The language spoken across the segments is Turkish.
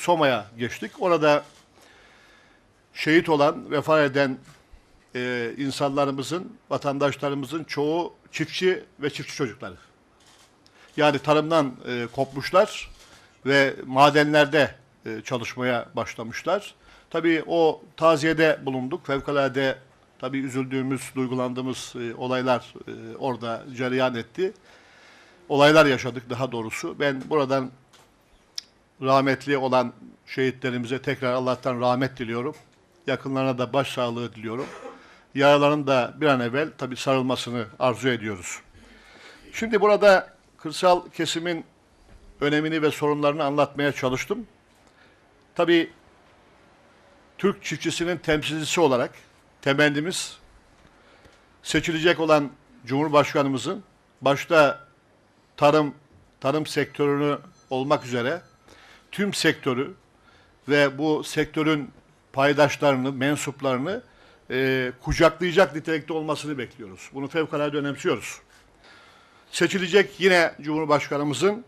Soma'ya geçtik. Orada şehit olan, vefat eden e, insanlarımızın, vatandaşlarımızın çoğu çiftçi ve çiftçi çocukları. Yani tarımdan e, kopmuşlar ve madenlerde e, çalışmaya başlamışlar. Tabii o taziyede bulunduk. Fevkalade tabii üzüldüğümüz, duygulandığımız e, olaylar e, orada cereyan etti. Olaylar yaşadık daha doğrusu. Ben buradan rahmetli olan şehitlerimize tekrar Allah'tan rahmet diliyorum. Yakınlarına da başsağlığı diliyorum. Yaraların da bir an evvel tabii sarılmasını arzu ediyoruz. Şimdi burada kırsal kesimin önemini ve sorunlarını anlatmaya çalıştım. Tabii Türk çiftçisinin temsilcisi olarak temennimiz seçilecek olan Cumhurbaşkanımızın başta tarım tarım sektörünü olmak üzere tüm sektörü ve bu sektörün paydaşlarını, mensuplarını e, kucaklayacak nitelikte olmasını bekliyoruz. Bunu fevkalade önemsiyoruz. Seçilecek yine Cumhurbaşkanımızın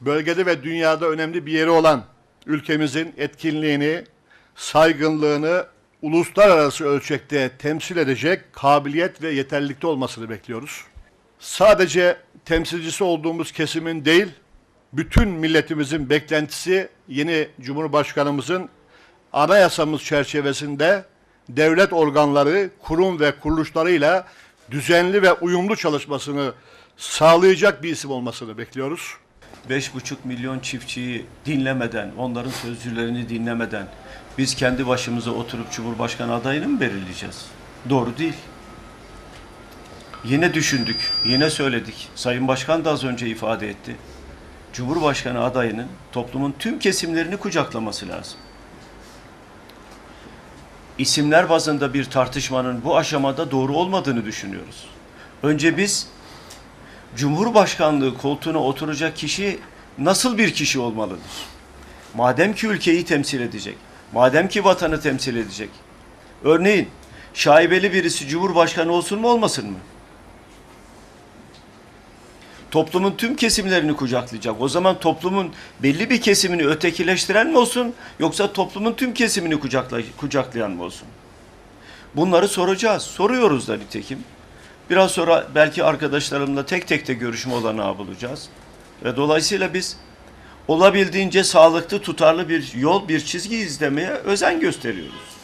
bölgede ve dünyada önemli bir yeri olan ülkemizin etkinliğini, saygınlığını uluslararası ölçekte temsil edecek kabiliyet ve yeterlilikte olmasını bekliyoruz. Sadece temsilcisi olduğumuz kesimin değil, bütün milletimizin beklentisi yeni Cumhurbaşkanımızın anayasamız çerçevesinde devlet organları, kurum ve kuruluşlarıyla düzenli ve uyumlu çalışmasını sağlayacak bir isim olmasını bekliyoruz. 5,5 milyon çiftçiyi dinlemeden, onların sözcülerini dinlemeden biz kendi başımıza oturup Cumhurbaşkanı adayını mı belirleyeceğiz? Doğru değil. Yine düşündük, yine söyledik. Sayın Başkan da az önce ifade etti. Cumhurbaşkanı adayının toplumun tüm kesimlerini kucaklaması lazım. İsimler bazında bir tartışmanın bu aşamada doğru olmadığını düşünüyoruz. Önce biz Cumhurbaşkanlığı koltuğuna oturacak kişi nasıl bir kişi olmalıdır? Madem ki ülkeyi temsil edecek, madem ki vatanı temsil edecek. Örneğin şaibeli birisi Cumhurbaşkanı olsun mu olmasın mı? Toplumun tüm kesimlerini kucaklayacak. O zaman toplumun belli bir kesimini ötekileştiren mi olsun yoksa toplumun tüm kesimini kucakla, kucaklayan mı olsun? Bunları soracağız. Soruyoruz da nitekim. Biraz sonra belki arkadaşlarımla tek tek de görüşme olanağı bulacağız. Ve dolayısıyla biz olabildiğince sağlıklı, tutarlı bir yol, bir çizgi izlemeye özen gösteriyoruz.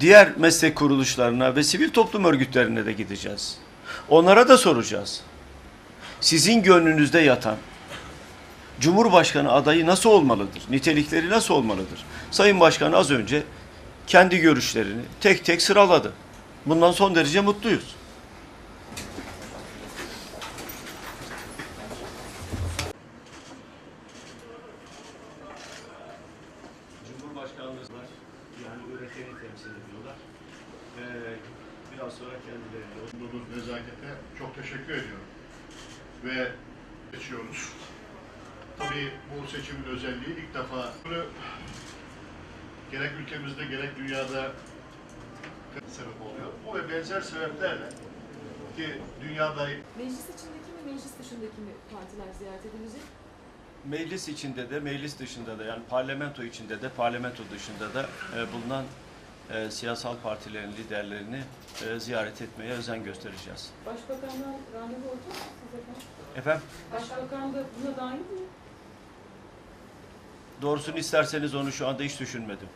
Diğer meslek kuruluşlarına ve sivil toplum örgütlerine de gideceğiz. Onlara da soracağız. Sizin gönlünüzde yatan Cumhurbaşkanı adayı nasıl olmalıdır? Nitelikleri nasıl olmalıdır? Sayın Başkan az önce kendi görüşlerini tek tek sıraladı. Bundan son derece mutluyuz. Cumhurbaşkanlığı var. Yani üreteni temsil ediyorlar. Ee, biraz sonra kendileri Bulunduğunuz nezakete çok teşekkür ediyorum. Ve seçiyoruz. Tabii bu seçimin özelliği ilk defa böyle gerek ülkemizde gerek dünyada sebep oluyor. Bu ve benzer sebeplerle ki dünyada Meclis içindeki mi, meclis dışındaki mi partiler ziyaret edilecek? Meclis içinde de, meclis dışında da yani parlamento içinde de, parlamento dışında da e, bulunan e, siyasal partilerin liderlerini e, ziyaret etmeye özen göstereceğiz. Başbakandan randevu olacak mı siz efendim? Efendim, Başbakan da buna dahil mi? doğrusunu isterseniz onu şu anda hiç düşünmedim.